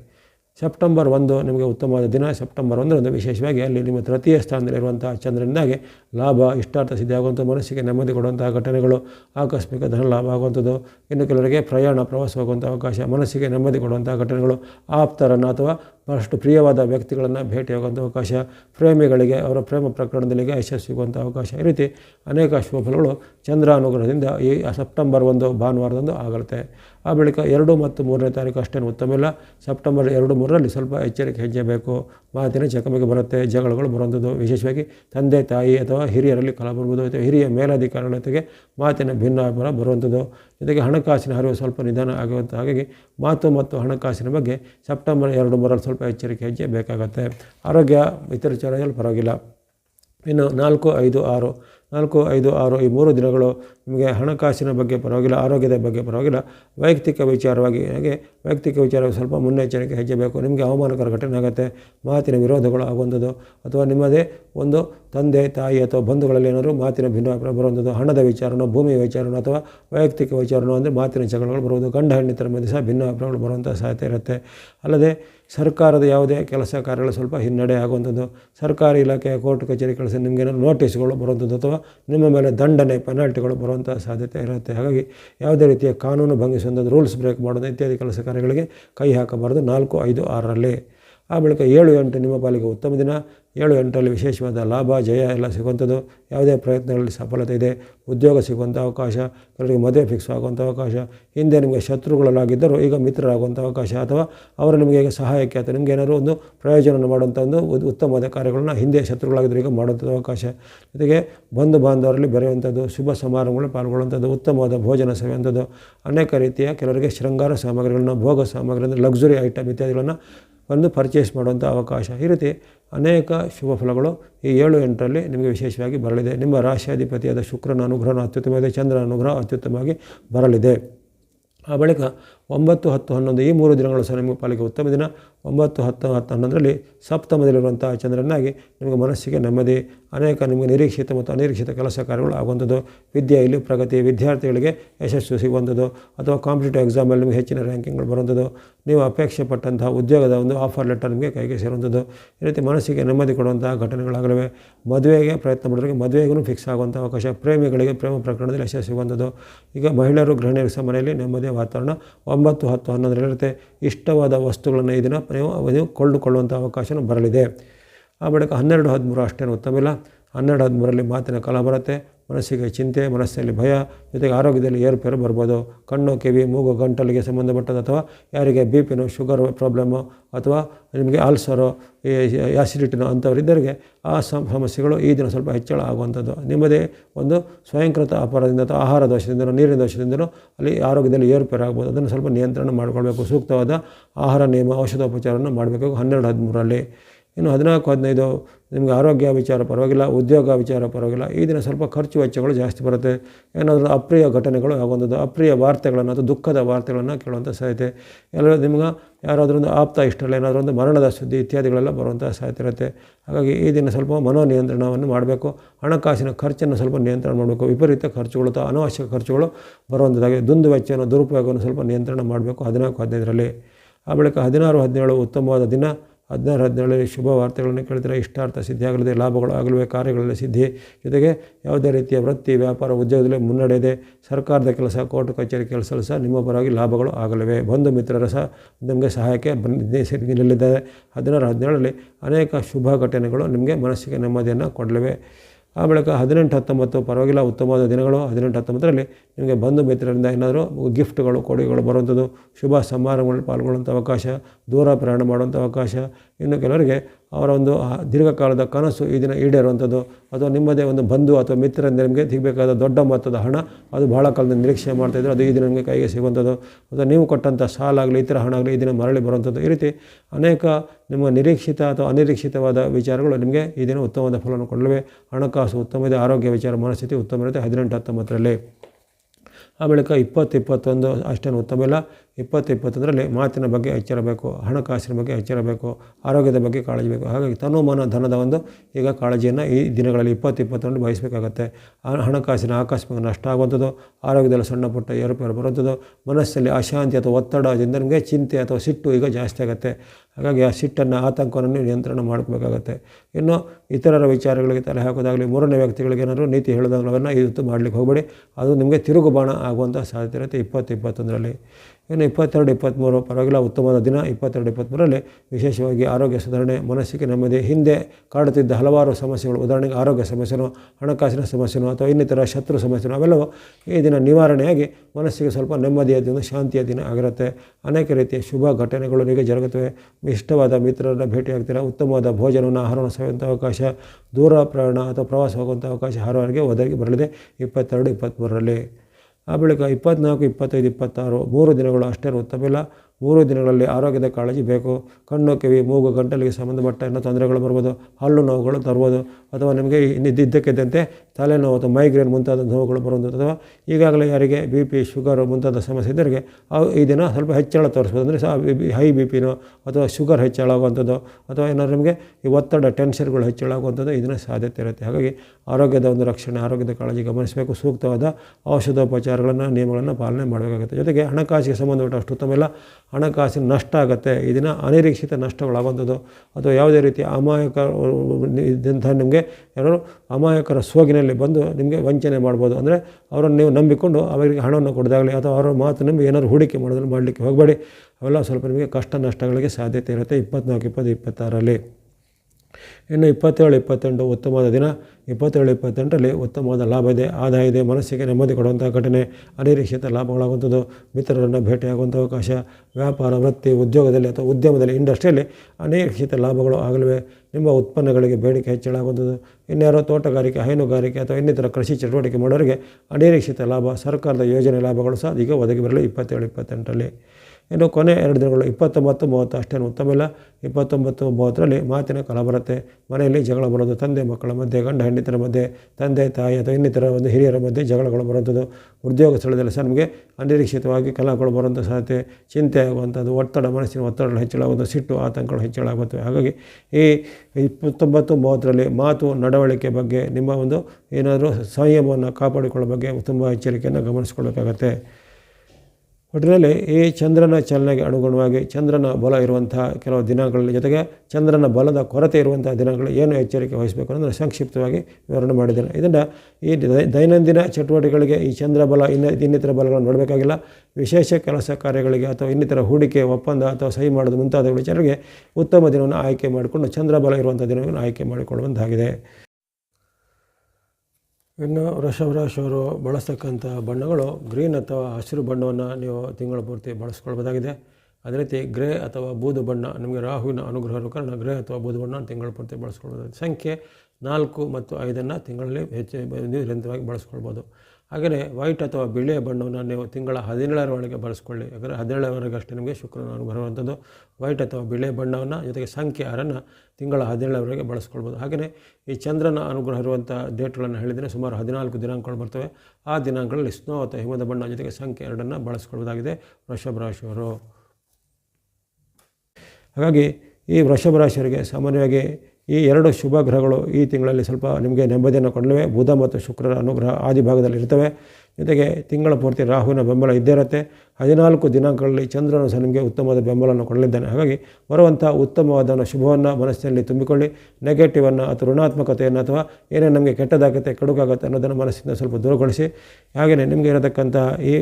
ಸೆಪ್ಟೆಂಬರ್ ಒಂದು ನಿಮಗೆ ಉತ್ತಮವಾದ ದಿನ. ಸೆಪ್ಟೆಂಬರ್ ಒಂದರಂದು ವಿಶೇಷವಾಗಿ ಅಲ್ಲಿ ನಿಮ್ಮ ತೃತೀಯ ಸ್ಥಾನದಲ್ಲಿರುವಂಥ ಚಂದ್ರನಿಂದಾಗಿ ಲಾಭ, ಇಷ್ಟಾರ್ಥ ಸಿದ್ಧಿ ಆಗುವಂಥ ಮನಸ್ಸಿಗೆ ನೆಮ್ಮದಿ ಕೊಡುವಂತಹ ಘಟನೆಗಳು, ಆಕಸ್ಮಿಕ ಧನ ಲಾಭ ಆಗುವಂಥದ್ದು. ಇನ್ನು ಕೆಲವರಿಗೆ ಪ್ರಯಾಣ, ಪ್ರವಾಸ ಹೋಗುವಂಥ ಅವಕಾಶ, ಮನಸ್ಸಿಗೆ ನೆಮ್ಮದಿ ಕೊಡುವಂಥ ಘಟನೆಗಳು, ಆಪ್ತರನ್ನು ಅಥವಾ ಬಹಳಷ್ಟು ಪ್ರಿಯವಾದ ವ್ಯಕ್ತಿಗಳನ್ನು ಭೇಟಿಯಾಗುವಂಥ ಅವಕಾಶ, ಪ್ರೇಮಿಗಳಿಗೆ, ಅವರ ಪ್ರೇಮ ಪ್ರಕರಣದಲ್ಲಿ ಯಶಸ್ಸು ಸಿಗುವಂಥ ಅವಕಾಶ. ಈ ರೀತಿ ಅನೇಕ ಶುಭ ಫಲಗಳು ಚಂದ್ರ ಅನುಗ್ರಹದಿಂದ ಈ ಸೆಪ್ಟೆಂಬರ್ ಒಂದು ಭಾನುವಾರದಂದು ಆಗುತ್ತೆ. ಆ ಬಳಿಕ ಎರಡು ಮತ್ತು ಮೂರನೇ ತಾರೀಕು ಅಷ್ಟೇನು ಉತ್ತಮ ಇಲ್ಲ. ಸೆಪ್ಟೆಂಬರ್ ಎರಡು ಮೂರರಲ್ಲಿ ಸ್ವಲ್ಪ ಎಚ್ಚರಿಕೆ ಹೆಜ್ಜೆ ಬೇಕು ಮಾತಿನ ಚಕಮಕಿ ಬರುತ್ತೆ, ಜಗಳಗಳು ಬರುವಂಥದ್ದು ವಿಶೇಷವಾಗಿ ತಂದೆ, ತಾಯಿ ಅಥವಾ ಹಿರಿಯರಲ್ಲಿ ಕಲ ಬರ್ಬೋದು ಅಥವಾ ಹಿರಿಯ ಮೇಲಧಿಕಾರಿಗಳ ಜೊತೆಗೆ ಮಾತಿನ ಭಿನ್ನಾಭಿಪ್ರಾಯ ಬರುವಂಥದ್ದು. ಜೊತೆಗೆ ಹಣಕಾಸಿನ ಹರಿವು ಸ್ವಲ್ಪ ನಿಧಾನ ಆಗುವಂಥ ಹಾಗಾಗಿ ಮಾತು ಮತ್ತು ಹಣಕಾಸಿನ ಬಗ್ಗೆ ಸೆಪ್ಟೆಂಬರ್ ಎರಡು ಮೂರಲ್ಲಿ ಸ್ವಲ್ಪ ಎಚ್ಚರಿಕೆ ಹೆಜ್ಜೆ ಬೇಕಾಗುತ್ತೆ. ಆರೋಗ್ಯ, ಇತರ ವಿಚಾರದಲ್ಲಿ ಪರವಾಗಿಲ್ಲ. ಇನ್ನು ನಾಲ್ಕು ಐದು ಆರು, ನಾಲ್ಕು ಐದು ಆರು ಈ ಮೂರು ದಿನಗಳು ನಿಮಗೆ ಹಣಕಾಸಿನ ಬಗ್ಗೆ ಪರವಾಗಿಲ್ಲ, ಆರೋಗ್ಯದ ಬಗ್ಗೆ ಪರವಾಗಿಲ್ಲ, ವೈಯಕ್ತಿಕ ವಿಚಾರವಾಗಿ ಹಾಗೆ ವೈಯಕ್ತಿಕ ವಿಚಾರವಾಗಿ ಸ್ವಲ್ಪ ಮುನ್ನೆಚ್ಚರಿಕೆ ಹೆಜ್ಜೆ ಬೇಕು ನಿಮಗೆ ಅವಮಾನಕರ ಘಟನೆ ಆಗುತ್ತೆ, ಮಾತಿನ ವಿರೋಧಗಳು ಆಗುವಂಥದ್ದು, ಅಥವಾ ನಿಮ್ಮದೇ ಒಂದು ತಂದೆ, ತಾಯಿ ಅಥವಾ ಬಂಧುಗಳಲ್ಲಿ ಏನಾದರೂ ಮಾತಿನ ಭಿನ್ನಾಭಿಪ್ರಾಯ ಬರುವಂಥದ್ದು, ಹಣದ ವಿಚಾರನೋ ಭೂಮಿ ವಿಚಾರನೋ, ಅಥವಾ ವೈಯಕ್ತಿಕ ವಿಚಾರನೋ, ಅಂದರೆ ಮಾತಿನ ಜಗಳಗಳು ಬರುವುದು, ಗಂಡ ಹೆಣ್ಣಿತರ ಮಧ್ಯೆ ಸಹ ಭಿನ್ನಾಭಿಪ್ರಾಯಗಳು ಬರುವಂಥ ಸಾಧ್ಯತೆ ಇರುತ್ತೆ. ಅಲ್ಲದೆ ಸರ್ಕಾರದ ಯಾವುದೇ ಕೆಲಸ ಕಾರ್ಯಗಳು ಸ್ವಲ್ಪ ಹಿನ್ನಡೆ ಆಗುವಂಥದ್ದು, ಸರ್ಕಾರಿ ಇಲಾಖೆಯ ಕೋರ್ಟ್ ಕಚೇರಿ ಕೆಲಸ ನಿಮಗೇನೋ ನೋಟಿಸ್ಗಳು ಬರುವಂಥದ್ದು, ಅಥವಾ ನಿಮ್ಮ ಮೇಲೆ ದಂಡನೆ, ಪೆನಾಲ್ಟಿಗಳು ಬರುವಂಥ ಸಾಧ್ಯತೆ ಇರುತ್ತೆ. ಹಾಗಾಗಿ ಯಾವುದೇ ರೀತಿಯ ಕಾನೂನು ಭಂಗಿಸುವಂಥದ್ದು ರೂಲ್ಸ್ ಬ್ರೇಕ್ ಮಾಡೋದು ಇತ್ಯಾದಿ ಕೆಲಸ ಕಾರ್ಯಗಳಿಗೆ ಕೈ ಹಾಕಬಾರ್ದು. ನಾಲ್ಕು, ಐದು, ಆರರಲ್ಲಿ. ಆ ಬಳಿಕ ಏಳು, ಎಂಟು ನಿಮ್ಮ ಪಾಲಿಗೆ ಉತ್ತಮ ದಿನ. ಏಳು ಎಂಟರಲ್ಲಿ ವಿಶೇಷವಾದ ಲಾಭ, ಜಯ ಎಲ್ಲ ಸಿಗುವಂಥದ್ದು. ಯಾವುದೇ ಪ್ರಯತ್ನಗಳಲ್ಲಿ ಸಫಲತೆ ಇದೆ. ಉದ್ಯೋಗ ಸಿಗುವಂಥ ಅವಕಾಶ, ಕೆಲವರಿಗೆ ಮದುವೆ ಫಿಕ್ಸ್ ಆಗುವಂಥ ಅವಕಾಶ. ಹಿಂದೆ ನಿಮಗೆ ಶತ್ರುಗಳಾಗಿದ್ದರೂ ಈಗ ಮಿತ್ರರಾಗುವಂಥ ಅವಕಾಶ. ಅಥವಾ ಅವರು ನಿಮಗೆ ಈಗ ಸಹಾಯಕ್ಕೆ ಅಥವಾ ನಿಮಗೆ ಏನಾದರೂ ಒಂದು ಪ್ರಯೋಜನವನ್ನು ಮಾಡುವಂಥ ಒಂದು ಉತ್ತಮವಾದ ಕಾರ್ಯಗಳನ್ನ ಹಿಂದೆ ಶತ್ರುಗಳಾಗಿದ್ದರೂ ಈಗ ಮಾಡುವಂಥದ್ದು ಅವಕಾಶ. ಜೊತೆಗೆ ಬಂಧು ಬಾಂಧವರಲ್ಲಿ ಬೆರೆಯುವಂಥದ್ದು, ಶುಭ ಸಮಾರಂಭಗಳು ಪಾಲ್ಗೊಳ್ಳುವಂಥದ್ದು, ಉತ್ತಮವಾದ ಭೋಜನ ಸೇವೆಯುವಂಥದ್ದು. ಅನೇಕ ರೀತಿಯ ಕೆಲವರಿಗೆ ಶೃಂಗಾರ ಸಾಮಗ್ರಿಗಳನ್ನ, ಭೋಗ ಸಾಮಗ್ರಿ ಅಂದರೆ ಲಕ್ಸುರಿ ಐಟಮ್ ಇತ್ಯಾದಿಗಳನ್ನು ಒಂದು ಪರ್ಚೇಸ್ ಮಾಡುವಂಥ ಅವಕಾಶ ಈ ರೀತಿ ಅನೇಕ ಶುಭ ಫಲಗಳು ಈ ಏಳು ಎಂಟರಲ್ಲಿ ನಿಮಗೆ ವಿಶೇಷವಾಗಿ ಬರಲಿದೆ. ನಿಮ್ಮ ರಾಶಿಯಾಧಿಪತಿಯಾದ ಶುಕ್ರನ ಅನುಗ್ರಹನ ಅತ್ಯುತ್ತಮವಾಗಿದೆ, ಚಂದ್ರನ ಅನುಗ್ರಹ ಅತ್ಯುತ್ತಮವಾಗಿ ಬರಲಿದೆ. ಆ ಬಳಿಕ ಒಂಬತ್ತು, ಹತ್ತು, ಹನ್ನೊಂದು ಈ ಮೂರು ದಿನಗಳು ಸಹ ನಿಮಗೆ ಪಾಲಿಗೆ ಉತ್ತಮ ದಿನ. ಒಂಬತ್ತು, ಹತ್ತು ಹತ್ತು ಹನ್ನೊಂದರಲ್ಲಿ ಸಪ್ತಮದಲ್ಲಿರುವಂಥ ಚಂದ್ರನಾಗಿ ನಿಮಗೆ ಮನಸ್ಸಿಗೆ ನೆಮ್ಮದಿ, ಅನೇಕ ನಿಮಗೆ ನಿರೀಕ್ಷಿತ ಮತ್ತು ಅನಿರೀಕ್ಷಿತ ಕೆಲಸ ಕಾರ್ಯಗಳು ಆಗುವಂಥದ್ದು. ವಿದ್ಯೆಯಲ್ಲಿ ಪ್ರಗತಿ, ವಿದ್ಯಾರ್ಥಿಗಳಿಗೆ ಯಶಸ್ಸು ಸಿಗುವಂಥದ್ದು. ಅಥವಾ ಕಾಂಪಿಟೇಟಿವ್ ಎಕ್ಸಾಮಲ್ಲಿ ನಿಮಗೆ ಹೆಚ್ಚಿನ ರ್ಯಾಂಕಿಂಗ್ಗಳು ಬರುವಂಥದ್ದು. ನೀವು ಅಪೇಕ್ಷೆ ಪಟ್ಟಂತಹ ಉದ್ಯೋಗದ ಒಂದು ಆಫರ್ ಲೆಟರ್ ನಿಮಗೆ ಕೈಗೆ ಸೇರುವಂಥದ್ದು. ಈ ರೀತಿ ಮನಸ್ಸಿಗೆ ನೆಮ್ಮದಿ ಕೊಡುವಂತಹ ಘಟನೆಗಳಾಗಲಿವೆ. ಮದುವೆಗೆ ಪ್ರಯತ್ನ ಮಾಡೋರಿಗೆ ಮದುವೆಗೂ ಫಿಕ್ಸ್ ಆಗುವಂಥ ಅವಕಾಶ, ಪ್ರೇಮಿಗಳಿಗೆ ಪ್ರೇಮ ಪ್ರಕರಣದಲ್ಲಿ ಯಶಸ್ಸು ಸಿಗುವಂಥದ್ದು. ಈಗ ಮಹಿಳೆಯರು ಗೃಹಿಣಿಯರ ಸಹ ಮನೆಯಲ್ಲಿ ನೆಮ್ಮದಿಯ ವಾತಾವರಣ ಒಂಬತ್ತು, ಹತ್ತು, ಹನ್ನೊಂದರಲ್ಲಿರುತ್ತೆ. ಇಷ್ಟವಾದ ವಸ್ತುಗಳನ್ನು ಈ ದಿನ ನೀವು ನೀವು ಕೊಂಡುಕೊಳ್ಳುವಂಥ ಅವಕಾಶನೂ ಬರಲಿದೆ. ಆ ಬಳಿಕ ಹನ್ನೆರಡು ಹದಿಮೂರು ಅಷ್ಟೇನು ಉತ್ತಮಿಲ್ಲ ಹನ್ನೆರಡು ಹದಿಮೂರರಲ್ಲಿ ಮಾತಿನ ಕಾಲ ಬರುತ್ತೆ. ಮನಸ್ಸಿಗೆ ಚಿಂತೆ, ಮನಸ್ಸಿನಲ್ಲಿ ಭಯ, ಜೊತೆಗೆ ಆರೋಗ್ಯದಲ್ಲಿ ಏರುಪೇರು ಬರ್ಬೋದು. ಕಣ್ಣು, ಕಿವಿ, ಮೂಗು, ಗಂಟಲಿಗೆ ಸಂಬಂಧಪಟ್ಟದ್ದು ಅಥವಾ ಯಾರಿಗೆ ಬಿ ಪಿನೋ ಶುಗರ್ ಪ್ರಾಬ್ಲಮ್ಮು ಅಥವಾ ನಿಮಗೆ ಆಲ್ಸರು ಆ್ಯಸಿಡಿಟಿನೋ ಅಂಥವರಿದ್ದರಿಗೆ ಆ ಸಮ ಸಮಸ್ಯೆಗಳು ಈ ದಿನ ಸ್ವಲ್ಪ ಹೆಚ್ಚಳ ಆಗುವಂಥದ್ದು. ನಿಮ್ಮದೇ ಒಂದು ಸ್ವಯಂಕೃತ ಅಪರಾಧದಿಂದ ಅಥವಾ ಆಹಾರ ದೋಷದಿಂದನೋ, ನೀರಿನ ದೋಷದಿಂದಲೂ ಅಲ್ಲಿ ಆರೋಗ್ಯದಲ್ಲಿ ಏರುಪೇರು ಆಗ್ಬೋದು. ಅದನ್ನು ಸ್ವಲ್ಪ ನಿಯಂತ್ರಣ ಮಾಡಿಕೊಳ್ಬೇಕು. ಸೂಕ್ತವಾದ ಆಹಾರ, ನಿಯಮ, ಔಷಧೋಪಚಾರವನ್ನು ಮಾಡಬೇಕು. ಹನ್ನೆರಡು, ಹದಿಮೂರರಲ್ಲಿ. ಇನ್ನು ಹದಿನಾಲ್ಕು, ಹದಿನೈದು ನಿಮಗೆ ಆರೋಗ್ಯ ವಿಚಾರ ಪರವಾಗಿಲ್ಲ, ಉದ್ಯೋಗ ವಿಚಾರ ಪರವಾಗಿಲ್ಲ, ಈ ದಿನ ಸ್ವಲ್ಪ ಖರ್ಚು ವೆಚ್ಚಗಳು ಜಾಸ್ತಿ ಬರುತ್ತೆ. ಏನಾದರೂ ಅಪ್ರಿಯ ಘಟನೆಗಳು ಆಗುವಂಥದ್ದು, ಅಪ್ರಿಯ ವಾರ್ತೆಗಳನ್ನು ಅಥವಾ ದುಃಖದ ವಾರ್ತೆಗಳನ್ನು ಕೇಳುವಂಥ ಸಾಧ್ಯತೆ. ಎಲ್ಲರೂ ನಿಮ್ಗೆ ಯಾರಾದರೂ ಒಂದು ಆಪ್ತ ಇಷ್ಟಲ್ಲ ಏನಾದರೂ ಒಂದು ಮರಣದ ಸುದ್ದಿ ಇತ್ಯಾದಿಗಳೆಲ್ಲ ಬರುವಂಥ ಸಾಧ್ಯತೆ ಇರುತ್ತೆ. ಹಾಗಾಗಿ ಈ ದಿನ ಸ್ವಲ್ಪ ಮನೋನಿಯಂತ್ರಣವನ್ನು ಮಾಡಬೇಕು. ಹಣಕಾಸಿನ ಖರ್ಚನ್ನು ಸ್ವಲ್ಪ ನಿಯಂತ್ರಣ ಮಾಡಬೇಕು. ವಿಪರೀತ ಖರ್ಚುಗಳು ಅಥವಾ ಅನವಶ್ಯಕ ಖರ್ಚುಗಳು ಬರುವಂಥದ್ದಾಗಿ, ದುಂದು ವೆಚ್ಚವನ್ನು ದುರುಪಯೋಗವನ್ನು ಸ್ವಲ್ಪ ನಿಯಂತ್ರಣ ಮಾಡಬೇಕು ಹದಿನಾಲ್ಕು, ಹದಿನೈದರಲ್ಲಿ. ಆ ಬಳಿಕ ಹದಿನಾರು, ಹದಿನೇಳು ಉತ್ತಮವಾದ ದಿನ. ಹದಿನಾರು ಹದಿನೇಳರಲ್ಲಿ ಶುಭ ವಾರ್ತೆಗಳನ್ನು ಕೇಳಿದರೆ ಇಷ್ಟಾರ್ಥ ಸಿದ್ಧಿಯಾಗಲಿದೆ ಲಾಭಗಳು ಆಗಲಿವೆ, ಕಾರ್ಯಗಳಲ್ಲಿ ಸಿದ್ಧಿ ಜೊತೆಗೆ ಯಾವುದೇ ರೀತಿಯ ವೃತ್ತಿ, ವ್ಯಾಪಾರ, ಉದ್ಯೋಗದಲ್ಲಿ ಮುನ್ನಡೆಯಿದೆ ಸರ್ಕಾರದ ಕೆಲಸ, ಕೋರ್ಟ್, ಕಚೇರಿ ಕೆಲಸಗಳು ಸಹ ನಿಮ್ಮ ಪರವಾಗಿ ಲಾಭಗಳು ಆಗಲಿವೆ. ಬಂಧು ಮಿತ್ರರ ಸಹ ನಿಮಗೆ ಸಹಾಯಕ್ಕೆ ನಿಲ್ಲಿದ್ದಾರೆ. ಹದಿನಾರು, ಹದಿನೇಳರಲ್ಲಿ ಅನೇಕ ಶುಭ ಘಟನೆಗಳು ನಿಮಗೆ ಮನಸ್ಸಿಗೆ ನೆಮ್ಮದಿಯನ್ನು ಕೊಡಲಿವೆ. ಆ ಬಳಿಕ ಹದಿನೆಂಟು, ಹತ್ತೊಂಬತ್ತು, ಪರವಾಗಿಲ್ಲ, ಉತ್ತಮವಾದ ದಿನಗಳು ಹದಿನೆಂಟು, ಹತ್ತೊಂಬತ್ತರಲ್ಲಿ ನಿಮಗೆ ಬಂಧು ಮಿತ್ರರಿಂದ ಏನಾದರೂ ಗಿಫ್ಟ್ಗಳು, ಕೊಡುಗೆಗಳು ಬರುವಂಥದ್ದು, ಶುಭ ಸಮಾರಂಭಗಳಲ್ಲಿ ಪಾಲ್ಗೊಳ್ಳುವಂಥ ಅವಕಾಶ, ದೂರ ಪ್ರಯಾಣ ಮಾಡುವಂಥ ಅವಕಾಶ ಇನ್ನು ಕೆಲವರಿಗೆ ಅವರ ಒಂದು ದೀರ್ಘಕಾಲದ ಕನಸು ಈ ದಿನ ಈಡೇರುವಂಥದ್ದು. ಅಥವಾ ನಿಮ್ಮದೇ ಒಂದು ಬಂಧು ಅಥವಾ ಮಿತ್ರರಿಂದ ನಿಮಗೆ ಸಿಗಬೇಕಾದ ದೊಡ್ಡ ಮೊತ್ತದ ಹಣ, ಅದು ಬಹಳ ಕಾಲದಿಂದ ನಿರೀಕ್ಷೆ ಮಾಡ್ತಾಯಿದ್ರು ಅದು ಈ ದಿನ ನಿಮಗೆ ಕೈಗೆ ಸಿಗುವಂಥದ್ದು. ಅಥವಾ ನೀವು ಕೊಟ್ಟಂಥ ಸಾಲ ಆಗಲಿ ಇತರ ಹಣ ಆಗಲಿ ಈ ದಿನ ಮರಳಿ ಬರುವಂಥದ್ದು. ಈ ರೀತಿ ಅನೇಕ ನಿಮ್ಮ ನಿರೀಕ್ಷಿತ ಅಥವಾ ಅನಿರೀಕ್ಷಿತವಾದ ವಿಚಾರಗಳು ನಿಮಗೆ ಈ ದಿನ ಉತ್ತಮವಾದ ಫಲವನ್ನು ಕೊಡಲಿವೆ. ಹಣಕಾಸು ಉತ್ತಮ ಇದೆ, ಆರೋಗ್ಯ ವಿಚಾರ, ಮನಸ್ಥಿತಿ ಉತ್ತಮ ಇರುತ್ತೆ. ಹದಿನೆಂಟು ಹತ್ತೊಂಬತ್ತರಲ್ಲಿ. ಆ ಬಳಿಕ ಇಪ್ಪತ್ತು ಇಪ್ಪತ್ತೊಂದು ಅಷ್ಟೇನು ಉತ್ತಮ ಇಲ್ಲ. ಇಪ್ಪತ್ತು ಇಪ್ಪತ್ತೊಂದರಲ್ಲಿ ಮಾತಿನ ಬಗ್ಗೆ ಎಚ್ಚರಬೇಕು, ಹಣಕಾಸಿನ ಬಗ್ಗೆ ಎಚ್ಚರಬೇಕು, ಆರೋಗ್ಯದ ಬಗ್ಗೆ ಕಾಳಜಿ ಬೇಕು. ಹಾಗಾಗಿ ತನು ಮನ ಧನದ ಒಂದು ಈಗ ಕಾಳಜಿಯನ್ನು ಈ ದಿನಗಳಲ್ಲಿ ಇಪ್ಪತ್ತು ಇಪ್ಪತ್ತೊಂದು ವಹಿಸಬೇಕಾಗತ್ತೆ ಹಣಕಾಸಿನ ಆಕಸ್ಮಿಕ ನಷ್ಟ ಆಗುವಂಥದ್ದು, ಆರೋಗ್ಯದಲ್ಲಿ ಸಣ್ಣ ಪುಟ್ಟ ಏರುಪೇರು ಬರುವಂಥದ್ದು, ಮನಸ್ಸಲ್ಲಿ ಅಶಾಂತಿ ಅಥವಾ ಒತ್ತಡದಿಂದ ನಿಮಗೆ ಚಿಂತೆ ಅಥವಾ ಸಿಟ್ಟು ಈಗ ಜಾಸ್ತಿ ಆಗುತ್ತೆ. ಹಾಗಾಗಿ ಆ ಸಿಟ್ಟನ್ನು, ಆತಂಕವನ್ನು ನಿಯಂತ್ರಣ ಮಾಡಬೇಕಾಗತ್ತೆ. ಇನ್ನು ಇತರರ ವಿಚಾರಗಳಿಗೆ ತಲೆ ಹಾಕೋದಾಗಲಿ ಮೂರನೇ ವ್ಯಕ್ತಿಗಳಿಗೆ ಏನಾದರೂ ನೀತಿ ಹೇಳೋದಾಗಲವನ್ನು ಇವತ್ತು ಮಾಡಲಿಕ್ಕೆ ಹೋಗಬೇಡಿ. ಅದು ನಿಮಗೆ ತಿರುಗುಬಾಣ ಆಗುವಂಥ ಸಾಧ್ಯತೆ ಇರುತ್ತೆ ಇಪ್ಪತ್ತು ಇಪ್ಪತ್ತೊಂದರಲ್ಲಿ ಇನ್ನು ಇಪ್ಪತ್ತೆರಡು, ಇಪ್ಪತ್ತ್ಮೂರು, ಪರವಾಗಿಲ್ಲ, ಉತ್ತಮವಾದ ದಿನ ಇಪ್ಪತ್ತೆರಡು, ಇಪ್ಪತ್ತ್ಮೂರರಲ್ಲಿ ವಿಶೇಷವಾಗಿ ಆರೋಗ್ಯ ಸುಧಾರಣೆ, ಮನಸ್ಸಿಗೆ ನೆಮ್ಮದಿ, ಹಿಂದೆ ಕಾಡುತ್ತಿದ್ದ ಹಲವಾರು ಸಮಸ್ಯೆಗಳು, ಉದಾಹರಣೆಗೆ ಆರೋಗ್ಯ ಸಮಸ್ಯೆನೋ, ಹಣಕಾಸಿನ ಸಮಸ್ಯೆನೋ, ಅಥವಾ ಇನ್ನಿತರ ಶತ್ರು ಸಮಸ್ಯೆನೋ, ಅವೆಲ್ಲವೂ ಈ ದಿನ ನಿವಾರಣೆಯಾಗಿ ಮನಸ್ಸಿಗೆ ಸ್ವಲ್ಪ ನೆಮ್ಮದಿಯ ದಿನ, ಶಾಂತಿಯ ದಿನ ಆಗಿರುತ್ತೆ. ಅನೇಕ ರೀತಿಯ ಶುಭ ಘಟನೆಗಳು ನಿಮಗೆ ಜರುಗುತ್ತವೆ. ಇಷ್ಟವಾದ ಮಿತ್ರರನ್ನ ಭೇಟಿಯಾಗ್ತೀರಾ ಉತ್ತಮವಾದ ಭೋಜನವನ್ನು, ಆಹಾರವನ್ನು ಸವಿಯುವಂಥ ಅವಕಾಶ, ದೂರ ಪ್ರಯಾಣ ಅಥವಾ ಪ್ರವಾಸ ಹೋಗುವಂಥ ಅವಕಾಶ ಹಲವರಿಗೆ ಒದಗಿ ಬರಲಿದೆ. ಇಪ್ಪತ್ತೆರಡು, ಇಪ್ಪತ್ತ್ಮೂರರಲ್ಲಿ. ಆ ಬಳಿಕ ಇಪ್ಪತ್ತ್ನಾಲ್ಕು ಇಪ್ಪತ್ತೈದು ಇಪ್ಪತ್ತಾರು ಮೂರು ದಿನಗಳು ಅಷ್ಟೇ ಉತ್ತಮಿಲ್ಲ ಮೂರು ದಿನಗಳಲ್ಲಿ ಆರೋಗ್ಯದ ಕಾಳಜಿ ಬೇಕು. ಕಣ್ಣು, ಕಿವಿ, ಮೂಗು, ಗಂಟಲಿಗೆ ಸಂಬಂಧಪಟ್ಟ ಇನ್ನೂ ತೊಂದರೆಗಳು ಬರ್ಬೋದು. ಹಲ್ಲು ನೋವುಗಳು ತರ್ಬೋದು. ಅಥವಾ ನಿಮಗೆ ನಿದ್ದಿದ್ದಕ್ಕಿದ್ದಂತೆ ತಲೆನೋವು ಅಥವಾ ಮೈಗ್ರೇನ್ ಮುಂತಾದ ನೋವುಗಳು ಬರುವುದು ಅಥವಾ ಈಗಾಗಲೇ ಯಾರಿಗೆ ಬಿ ಪಿ, ಶುಗರು ಮುಂತಾದ ಸಮಸ್ಯೆ ಇದ್ದರಿಗೆ ಈ ದಿನ ಸ್ವಲ್ಪ ಹೆಚ್ಚಳ ತೋರಿಸ್ಬೋದು. ಅಂದರೆ ಸಹ ಹೈ ಬಿ ಪಿನೋ ಅಥವಾ ಶುಗರ್ ಹೆಚ್ಚಳಾಗುವಂಥದ್ದು ಅಥವಾ ಏನಾದ್ರು ನಿಮಗೆ ಈ ಒತ್ತಡ, ಟೆನ್ಷನ್ಗಳು ಹೆಚ್ಚಳಾಗುವಂಥದ್ದು ಇದನ್ನ ಸಾಧ್ಯತೆ ಇರುತ್ತೆ. ಹಾಗಾಗಿ ಆರೋಗ್ಯದ ಒಂದು ರಕ್ಷಣೆ, ಆರೋಗ್ಯದ ಕಾಳಜಿ ಗಮನಿಸಬೇಕು. ಸೂಕ್ತವಾದ ಔಷಧೋಪಚಾರಗಳನ್ನು, ನಿಯಮಗಳನ್ನು ಪಾಲನೆ ಮಾಡಬೇಕಾಗುತ್ತೆ. ಜೊತೆಗೆ ಹಣಕಾಸಿಗೆ ಸಂಬಂಧಪಟ್ಟ ಅಷ್ಟು ಉತ್ತಮ ಇಲ್ಲ. ಹಣಕಾಸಿನ ನಷ್ಟ ಆಗುತ್ತೆ ಇದನ್ನು ಅನಿರೀಕ್ಷಿತ ನಷ್ಟಗಳಾಗುವಂಥದ್ದು. ಅಥವಾ ಯಾವುದೇ ರೀತಿಯ ಅಮಾಯಕ ಇದ್ದಂಥ ನಿಮಗೆ ಯಾರು ಅಮಾಯಕರ ಸೋಗಿನಲ್ಲಿ ಬಂದು ನಿಮಗೆ ವಂಚನೆ ಮಾಡ್ಬೋದು. ಅಂದರೆ ಅವರನ್ನು ನೀವು ನಂಬಿಕೊಂಡು ಅವರಿಗೆ ಹಣವನ್ನು ಕೊಡೋದಾಗಲಿ ಅಥವಾ ಅವರ ಮಾತು ನಂಬಿ ಏನಾದರೂ ಹೂಡಿಕೆ ಮಾಡೋದನ್ನು ಮಾಡಲಿಕ್ಕೆ ಹೋಗಬೇಡಿ. ಅವೆಲ್ಲ ಸ್ವಲ್ಪ ನಿಮಗೆ ಕಷ್ಟ ನಷ್ಟಗಳಿಗೆ ಸಾಧ್ಯತೆ ಇರುತ್ತೆ. ಇಪ್ಪತ್ನಾಲ್ಕು ಇಪ್ಪತ್ತು ಇಪ್ಪತ್ತಾರಲ್ಲಿ ಇನ್ನು ಇಪ್ಪತ್ತೇಳು, ಇಪ್ಪತ್ತೆಂಟು ಉತ್ತಮವಾದ ದಿನ. ಇಪ್ಪತ್ತೇಳು, ಇಪ್ಪತ್ತೆಂಟರಲ್ಲಿ ಉತ್ತಮವಾದ ಲಾಭ ಇದೆ. ಆದಾಯ ಇದೆ. ಮನಸ್ಸಿಗೆ ನೆಮ್ಮದಿ ಕೊಡುವಂಥ ಘಟನೆ. ಅನಿರೀಕ್ಷಿತ ಲಾಭಗಳಾಗುವಂಥದ್ದು. ಮಿತ್ರರನ್ನು ಭೇಟಿಯಾಗುವಂಥ ಅವಕಾಶ. ವ್ಯಾಪಾರ, ವೃತ್ತಿ, ಉದ್ಯೋಗದಲ್ಲಿ ಅಥವಾ ಉದ್ಯಮದಲ್ಲಿ, ಇಂಡಸ್ಟ್ರಿಯಲ್ಲಿ ಅನಿರೀಕ್ಷಿತ ಲಾಭಗಳು ಆಗಲಿವೆ. ನಿಮ್ಮ ಉತ್ಪನ್ನಗಳಿಗೆ ಬೇಡಿಕೆ ಹೆಚ್ಚಳಾಗುವಂಥದ್ದು. ಇನ್ಯಾರೋ ತೋಟಗಾರಿಕೆ, ಹೈನುಗಾರಿಕೆ ಅಥವಾ ಇನ್ನಿತರ ಕೃಷಿ ಚಟುವಟಿಕೆ ಮಾಡೋರಿಗೆ ಅನಿರೀಕ್ಷಿತ ಲಾಭ. ಸರ್ಕಾರದ ಯೋಜನೆ ಲಾಭಗಳು ಸಹ ಈಗ ಒದಗಿ ಬರಲಿ. ಇಪ್ಪತ್ತೇಳು, ಇಪ್ಪತ್ತೆಂಟರಲ್ಲಿ. ಇನ್ನು ಕೊನೆ ಎರಡು ದಿನಗಳು, ಇಪ್ಪತ್ತೊಂಬತ್ತು, ಮೂವತ್ತು ಅಷ್ಟೇನು ಉತ್ತಮ ಇಲ್ಲ. ಇಪ್ಪತ್ತೊಂಬತ್ತು, ಮೂವತ್ತರಲ್ಲಿ ಮಾತಿನ ಕಲ ಬರುತ್ತೆ. ಮನೆಯಲ್ಲಿ ಜಗಳ ಬರೋದು, ತಂದೆ ಮಕ್ಕಳ ಮಧ್ಯೆ, ಗಂಡ ಹೆಂಡಿತರ ಮಧ್ಯೆ, ತಂದೆ, ತಾಯಿ ಅಥವಾ ಇನ್ನಿತರ ಒಂದು ಹಿರಿಯರ ಮಧ್ಯೆ ಜಗಳಗಳು ಬರುವಂಥದ್ದು. ಉದ್ಯೋಗ ಸ್ಥಳದಲ್ಲಿ ಸಹ ನಮಗೆ ಅನಿರೀಕ್ಷಿತವಾಗಿ ಕಲಾಗಳು ಬರುವಂಥ ಸಾಧ್ಯತೆ. ಚಿಂತೆ ಆಗುವಂಥದ್ದು, ಒತ್ತಡ, ಮನಸ್ಸಿನ ಒತ್ತಡಗಳು ಹೆಚ್ಚಳಾಗುವುದು, ಸಿಟ್ಟು, ಆತಂಕಗಳು ಹೆಚ್ಚಳಾಗುತ್ತವೆ. ಹಾಗಾಗಿ ಈ ಇಪ್ಪತ್ತೊಂಬತ್ತು, ಮೂವತ್ತರಲ್ಲಿ ಮಾತು, ನಡವಳಿಕೆ ಬಗ್ಗೆ ನಿಮ್ಮ ಒಂದು ಏನಾದರೂ ಸಂಯಮವನ್ನು ಕಾಪಾಡಿಕೊಳ್ಳೋ ಬಗ್ಗೆ ತುಂಬ ಎಚ್ಚರಿಕೆಯನ್ನು ಗಮನಿಸ್ಕೊಳ್ಬೇಕಾಗತ್ತೆ ಒಟ್ಟಿನಲ್ಲಿ ಈ ಚಂದ್ರನ ಚಲನೆಗೆ ಅನುಗುಣವಾಗಿ ಚಂದ್ರನ ಬಲ ಇರುವಂತಹ ಕೆಲವು ದಿನಗಳ ಜೊತೆಗೆ ಚಂದ್ರನ ಬಲದ ಕೊರತೆ ಇರುವಂತಹ ದಿನಗಳು ಏನು ಎಚ್ಚರಿಕೆ ವಹಿಸಬೇಕು ಅನ್ನೋದನ್ನು ಸಂಕ್ಷಿಪ್ತವಾಗಿ ವಿವರಣೆ ಮಾಡಿದ್ದೇನೆ. ಇದನ್ನು ಈ ದೈನಂದಿನ ಚಟುವಟಿಕೆಗಳಿಗೆ ಈ ಚಂದ್ರ ಬಲ, ಇನ್ನ, ಇನ್ನಿತರ ಬಲಗಳನ್ನು ನೋಡಬೇಕಾಗಿಲ್ಲ. ವಿಶೇಷ ಕೆಲಸ ಕಾರ್ಯಗಳಿಗೆ ಅಥವಾ ಇನ್ನಿತರ ಹೂಡಿಕೆ, ಒಪ್ಪಂದ ಅಥವಾ ಸಹಿ ಮಾಡೋದು ಮುಂತಾದ ವಿಚಾರಗಳಿಗೆ ಉತ್ತಮ ದಿನವನ್ನು ಆಯ್ಕೆ ಮಾಡಿಕೊಂಡು ಚಂದ್ರ ಬಲ ಇರುವಂಥ ದಿನವನ್ನು ಆಯ್ಕೆ ಮಾಡಿಕೊಳ್ಳುವಂತಾಗಿದೆ. ಇನ್ನು ವೃಷಭ ರಾಶಿಯವರು ಬಳಸ್ತಕ್ಕಂಥ ಬಣ್ಣಗಳು ಗ್ರೀನ್ ಅಥವಾ ಹಸಿರು ಬಣ್ಣವನ್ನು ನೀವು ತಿಂಗಳ ಪೂರ್ತಿ ಬಳಸ್ಕೊಳ್ಬೋದಾಗಿದೆ. ಅದೇ ರೀತಿ ಗ್ರೇ ಅಥವಾ ಬೂದು ಬಣ್ಣ, ನಿಮಗೆ ರಾಹುವಿನ ಅನುಗ್ರಹ ಕಾರಣ ಗ್ರೇ ಅಥವಾ ಬೂದು ಬಣ್ಣ ತಿಂಗಳ ಪೂರ್ತಿ ಬಳಸ್ಕೊಳ್ಬೋದು. ಸಂಖ್ಯೆ ನಾಲ್ಕು ಮತ್ತು ಐದನ್ನು ತಿಂಗಳಲ್ಲಿ ಹೆಚ್ಚು ನಿರಂತರವಾಗಿ ಬಳಸ್ಕೊಳ್ಬೋದು. ಹಾಗೆಯೇ ವೈಟ್ ಅಥವಾ ಬಿಳಿಯ ಬಣ್ಣವನ್ನು ನೀವು ತಿಂಗಳ ಹದಿನೇಳರ ಒಳಗೆ ಬಳಸ್ಕೊಳ್ಳಿ. ಯಾಕಂದರೆ ಹದಿನೇಳರವರೆಗೆ ಅಷ್ಟೇ ನಿಮಗೆ ಶುಕ್ರವಾರ ಬರುವಂಥದ್ದು. ವೈಟ್ ಅಥವಾ ಬಿಳಿಯ ಬಣ್ಣವನ್ನು ಜೊತೆಗೆ ಸಂಖ್ಯೆ ಆರನ್ನು ತಿಂಗಳ ಹದಿನೇಳರವರೆಗೆ ಬಳಸ್ಕೊಳ್ಬೋದು. ಹಾಗೆಯೇ ಈ ಚಂದ್ರನ ಅನುಗ್ರಹ ಇರುವಂಥ ಡೇಟ್ಗಳನ್ನು ಹೇಳಿದರೆ ಸುಮಾರು ಹದಿನಾಲ್ಕು ದಿನಾಂಕಗಳು ಬರ್ತವೆ. ಆ ದಿನಾಂಕಗಳಲ್ಲಿ ಸ್ನೋ ಅಥವಾ ಹಿಮದ ಬಣ್ಣ ಜೊತೆಗೆ ಸಂಖ್ಯೆ ಎರಡನ್ನು ಬಳಸ್ಕೊಳ್ಬೋದಾಗಿದೆ. ವೃಷಭ ರಾಶಿಯವರು. ಹಾಗಾಗಿ ಈ ವೃಷಭ ರಾಶಿಯವರಿಗೆ ಸಾಮಾನ್ಯವಾಗಿ ಈ ಎರಡು ಶುಭ ಗ್ರಹಗಳು ಈ ತಿಂಗಳಲ್ಲಿ ಸ್ವಲ್ಪ ನಿಮಗೆ ನೆಮ್ಮದಿಯನ್ನು ಕೊಡಲಿವೆ. ಬುಧ ಮತ್ತು ಶುಕ್ರರ ಅನುಗ್ರಹ ಆದಿ ಭಾಗದಲ್ಲಿ ಇರ್ತವೆ ಜೊತೆಗೆ ತಿಂಗಳ ಪೂರ್ತಿ ರಾಹುವಿನ ಬೆಂಬಲ ಇದ್ದೇ ಇರುತ್ತೆ. ಹದಿನಾಲ್ಕು ದಿನಾಂಕಗಳಲ್ಲಿ ಚಂದ್ರನು ಸಹ ನಿಮಗೆ ಉತ್ತಮವಾದ ಬೆಂಬಲವನ್ನು ಕೊಡಲಿದ್ದಾನೆ. ಹಾಗಾಗಿ ಬರುವಂಥ ಉತ್ತಮವಾದ ಶುಭವನ್ನು ಮನಸ್ಸಿನಲ್ಲಿ ತುಂಬಿಕೊಳ್ಳಿ. ನೆಗೆಟಿವನ್ನು ಅಥವಾ ಋಣಾತ್ಮಕತೆಯನ್ನು ಅಥವಾ ಏನೇ ನಮಗೆ ಕೆಟ್ಟದಾಗುತ್ತೆ, ಕಡುಕಾಗುತ್ತೆ ಅನ್ನೋದನ್ನು ಮನಸ್ಸಿಂದ ಸ್ವಲ್ಪ ದೂರಗೊಳಿಸಿ. ಹಾಗೆಯೇ ನಿಮಗೆ ಇರತಕ್ಕಂತಹ ಈ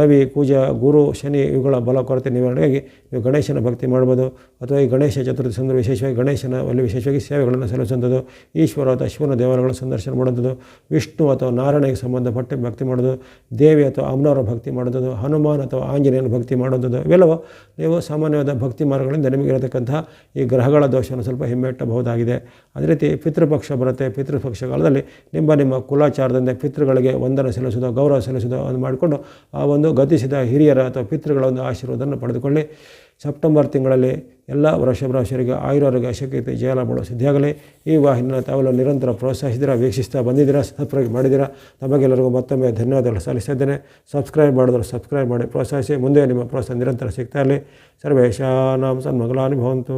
ರವಿ, ಪೂಜಾ, ಗುರು, ಶನಿ ಇವುಗಳ ಬಲ ಕೊರತೆ ನಿವಾರಣೆಗಾಗಿ ನೀವು ಗಣೇಶನ ಭಕ್ತಿ ಮಾಡ್ಬೋದು. ಅಥವಾ ಈ ಗಣೇಶ ಚತುರ್ಥಿ ಸಂದರ್ಭ ವಿಶೇಷವಾಗಿ ಗಣೇಶನ, ಅಲ್ಲಿ ವಿಶೇಷವಾಗಿ ಸೇವೆಗಳನ್ನು ಸಲ್ಲಿಸುವಂಥದ್ದು, ಈಶ್ವರ ಅಥವಾ ಶಿವನ ದೇವಾಲಯಗಳ ಸಂದರ್ಶನ ಮಾಡುವಂಥದ್ದು, ವಿಷ್ಣು ಅಥವಾ ನಾರಾಯಣಿಗೆ ಸಂಬಂಧಪಟ್ಟ ಭಕ್ತಿ ಮಾಡೋದು ದೇವಿ ಅಥವಾ ಅಮ್ಮನವರ ಭಕ್ತಿ ಮಾಡೋದು ಹನುಮಾನ್ ಅಥವಾ ಆಂಜನೇಯನ ಭಕ್ತಿ ಮಾಡೋದು ಇವೆಲ್ಲವೋ ನೀವು ಸಾಮಾನ್ಯವಾದ ಭಕ್ತಿ ಮಾರ್ಗಗಳಿಂದ ನಿಮಗಿರತಕ್ಕಂಥ ಈ ಗ್ರಹಗಳ ದೋಷವನ್ನು ಸ್ವಲ್ಪ ಹಿಮ್ಮೆಟ್ಟಬಹುದಾಗಿದೆ ಅದೇ ರೀತಿ ಪಿತೃಪಕ್ಷ ಬರುತ್ತೆ. ಪಿತೃಪಕ್ಷ ಕಾಲದಲ್ಲಿ ನಿಮ್ಮ ನಿಮ್ಮ ಕುಲಾಚಾರದಿಂದ ಪಿತೃಗಳಿಗೆ ವಂದನೆ ಸಲ್ಲಿಸೋದು ಗೌರವ ಸಲ್ಲಿಸೋದು ಅದು ಮಾಡಿಕೊಂಡು ಆ ಒಂದು ಗತಿಸಿದ ಹಿರಿಯರ ಅಥವಾ ಪಿತೃಗಳ ಒಂದು ಆಶೀರ್ವಾದವನ್ನು ಪಡೆದುಕೊಳ್ಳಿ. ಸೆಪ್ಟೆಂಬರ್ ತಿಂಗಳಲ್ಲಿ ಎಲ್ಲ ವೃಷಭ ರಾಶಿಯರಿಗೆ ಆಯುರಾರೋಗ್ಯ ಶಕ್ತಿ ಜಯಲಾಭಗಳು ಸಿದ್ಧಿಯಾಗಲಿ. ಈ ವಾಹಿನಿಯನ್ನು ತಾವೆಲ್ಲ ನಿರಂತರ ಪ್ರೋತ್ಸಾಹಿಸಿದಿರ, ವೀಕ್ಷಿಸ್ತಾ ಬಂದಿದ್ದೀರಾ, ಸಬ್ಸ್ಕ್ರೈಬ್ ಮಾಡಿದ್ದೀರಾ? ತಮಗೆಲ್ಲರಿಗೂ ಮತ್ತೊಮ್ಮೆ ಧನ್ಯವಾದಗಳು ಸಲ್ಲಿಸಿದ್ದೇನೆ ಸಬ್ಸ್ಕ್ರೈಬ್ ಮಾಡಿದ್ರು ಸಬ್ಸ್ಕ್ರೈಬ್ ಮಾಡಿ ಪ್ರೋತ್ಸಾಹಿಸಿ. ಮುಂದೆ ನಿಮ್ಮ ಪ್ರೋತ್ಸಾಹ ನಿರಂತರ ಸಿಗ್ತಾ ಇರಲಿ. ಸರ್ವೇಶಾನಾಂ ಸನ್ಮಂಗಲಾನಿ ಭವಂತು.